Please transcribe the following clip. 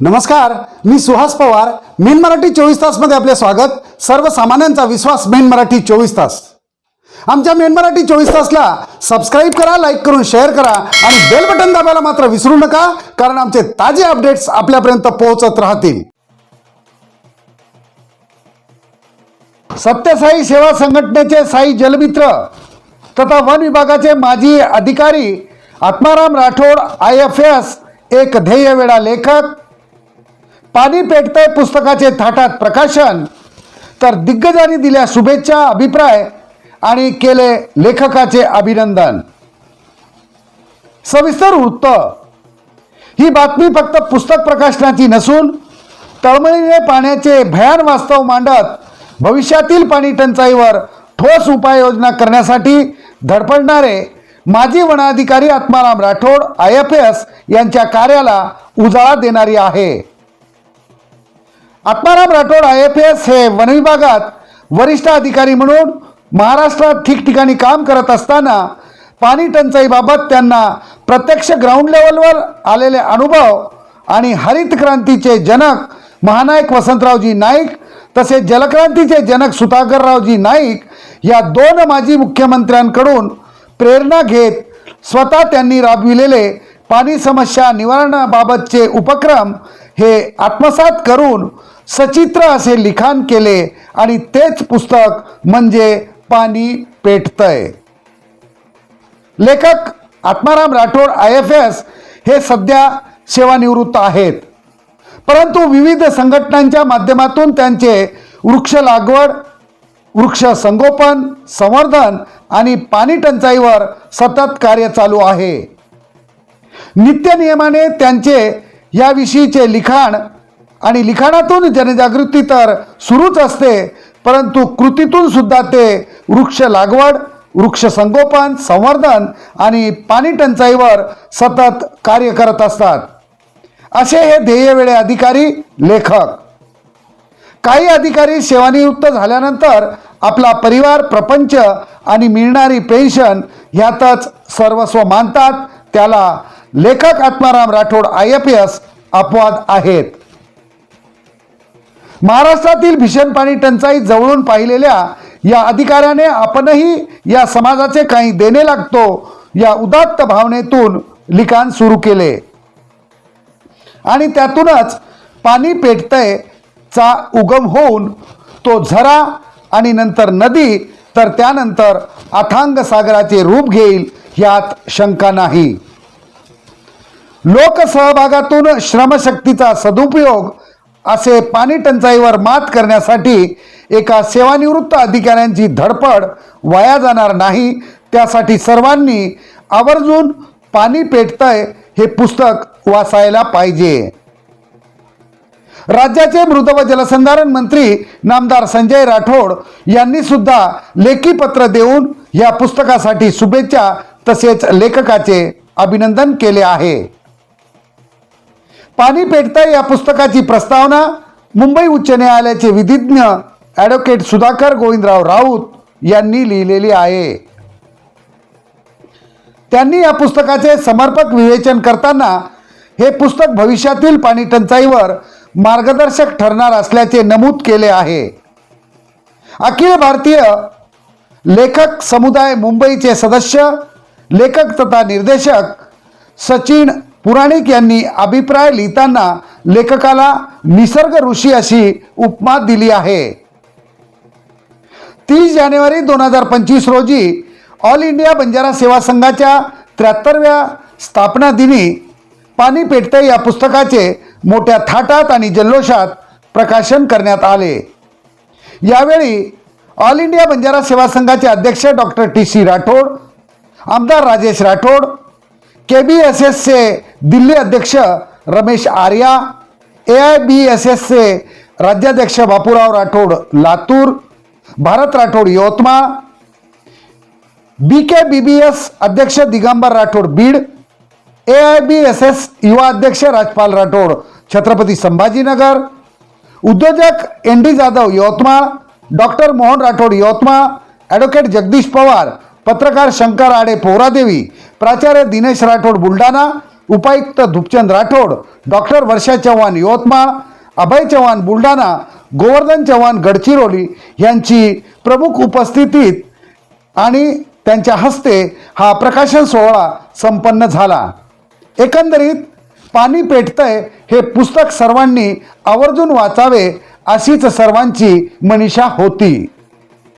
नमस्कार मी सुहास पवार. मेन मराठी चोवीस तासमध्ये आपले स्वागत. सर्वसामान्यांचा विश्वास मेन मराठी चोवीस तास. आमच्या मेन मराठी चोवीस तासला सबस्क्राईब करा लाईक करून शेअर करा आणि बेल बटन दाबायला मात्र विसरू नका कारण आमचे ताजे अपडेट्स आपल्यापर्यंत पोहोचत राहतील. सत्यसाई सेवा संघटनेचे साई जलमित्र तथा वन विभागाचे माजी अधिकारी Atmaram Rathod I F S एक ध्येयवेळा लेखक पाणी पेटतंय पुस्तकाचे थाटात प्रकाशन. तर दिग्गजांनी दिल्या शुभेच्छा अभिप्राय आणि केले लेखकाचे अभिनंदन. सविस्तर वृत्त. ही बातमी फक्त पुस्तक प्रकाशनाची नसून तळमळीने पाण्याचे भयान वास्तव मांडत भविष्यातील पाणी टंचाईवर ठोस उपाययोजना करण्यासाठी धडपडणारे माजी वनाधिकारी Atmaram Rathod I F S यांच्या कार्याला उजाळा देणारी आहे. Atmaram Rathod I F S हे वन विभागात वरिष्ठ अधिकारी म्हणून महाराष्ट्रात ठिकठिकाणी काम करत असताना पाणी टंचाईबाबत त्यांना प्रत्यक्ष ग्राउंड लेवलवर आलेले अनुभव आणि हरित क्रांतीचे जनक महानायक वसंतरावजी नाईक तसेच जलक्रांतीचे जनक सुधाकररावजी नाईक या दोन माजी मुख्यमंत्र्यांकडून प्रेरणा घेत स्वतः त्यांनी राबविलेले पाणी समस्या निवारणाबाबतचे उपक्रम हे आत्मसात करून सचित्र असे लिखाण केले आणि तेच पुस्तक म्हणजे पाणी पेटतंय. लेखक Atmaram Rathod I F S हे सध्या सेवानिवृत्त आहेत. परंतु विविध संघटनांच्या माध्यमातून त्यांचे वृक्ष लागवड वृक्ष संगोपन संवर्धन आणि पाणी टंचाईवर सतत कार्य चालू आहे. नित्यनियमाने त्यांचे याविषयीचे लिखाण आणि लिखाणातून जनजागृती तर सुरूच असते परंतु कृतीतून सुद्धा ते वृक्ष लागवड वृक्ष संगोपन संवर्धन आणि पाणी टंचाईवर सतत कार्य करत असतात. असे हे ध्येयवेळे अधिकारी लेखक. काही अधिकारी सेवानिवृत्त झाल्यानंतर आपला परिवार प्रपंच आणि मिळणारी पेन्शन ह्यातच सर्वस्व मानतात त्याला लेखक Atmaram Rathod I F S अपवाद आहेत. महाराष्ट्रातील भीषण पाणी टंचाई जवळून पाहिलेल्या या अधिकाऱ्याने आपणही या समाजाचे काही देणे लागतो या उदात्त भावनेतून लिखाण सुरू केले. आणि त्यातूनच पाणी पेटतय चा उगम होऊन तो झरा आणि नंतर नदी तर त्यानंतर अथांग सागराचे रूप घेईल यात शंका नाही. लोकसहभागातून श्रमशक्तीचा सदुपयोग असे पाणी टंचाईवर मात करण्यासाठी एका सेवानिवृत्त अधिकाऱ्यांची धडपड वाया जाणार नाही. त्यासाठी सर्वांनी आवर्जून पाणी पेटतंय हे पुस्तक वाचायला पाहिजे. राज्याचे मृद व जलसंधारण मंत्री नामदार संजय राठोड यांनी सुद्धा लेखी पत्र देऊन या पुस्तकासाठी शुभेच्छा तसेच लेखकाचे अभिनंदन केले आहे. पाणी पेटता या पुस्तकाची प्रस्तावना. मुंबई उच्च न्यायालयाचे विधिज्ञ ॲडव्होकेट सुधाकर गोविंदराव राऊत यांनी लिहिलेली आहे. त्यांनी या पुस्तकाचे समर्पक विवेचन करताना हे पुस्तक भविष्यातील पाणी टंचाईवर मार्गदर्शक ठरणार असल्याचे नमूद केले आहे. अखिल भारतीय लेखक समुदाय मुंबईचे सदस्य लेखक तथा निर्देशक सचिन पुराणिक यांनी अभिप्राय लिहिताना लेखकाला निसर्ग ऋषी अशी उपमा दिली आहे. तीस जानेवारी दोन हजार पंचवीस रोजी ऑल इंडिया बंजारा सेवा संघाच्या त्र्याहत्तरव्या स्थापना दिनी पाणी पेटते या पुस्तकाचे मोठ्या थाटात आणि जल्लोषात प्रकाशन करण्यात आले. यावेळी ऑल इंडिया बंजारा सेवा संघाचे अध्यक्ष डॉक्टर टी सी राठोड आमदार Rajesh Rathod K B S एसचे दिल्ली अध्यक्ष Ramesh Arya A I B S एसचे राज्याध्यक्ष Bapurao Rathod Latur, Bharat Rathod Yavatmal B K B B S अध्यक्ष Digambar Rathod Beed A I B S S युवा अध्यक्ष राजपाल राठोड छत्रपती संभाजीनगर, उद्योजक N D Jadhav Yavatmal, doctor Mohan Rathod Yavatmal, advocate Jagdish Pawar पत्रकार शंकर आडे पोहरादेवी प्राचार्य दिनेश राठोड बुलढाणा उपायुक्त Dhupchand Rathod doctor वर्षा चव्हाण यवतमाळ अभय चव्हाण बुलढाणा गोवर्धन चव्हाण गडचिरोली यांची प्रमुख उपस्थितीत आणि त्यांच्या हस्ते हा प्रकाशन सोहळा संपन्न झाला. एकंदरीत पाणी पेटतंय हे पुस्तक सर्वांनी आवर्जून वाचावे अशीच सर्वांची मनीषा होती.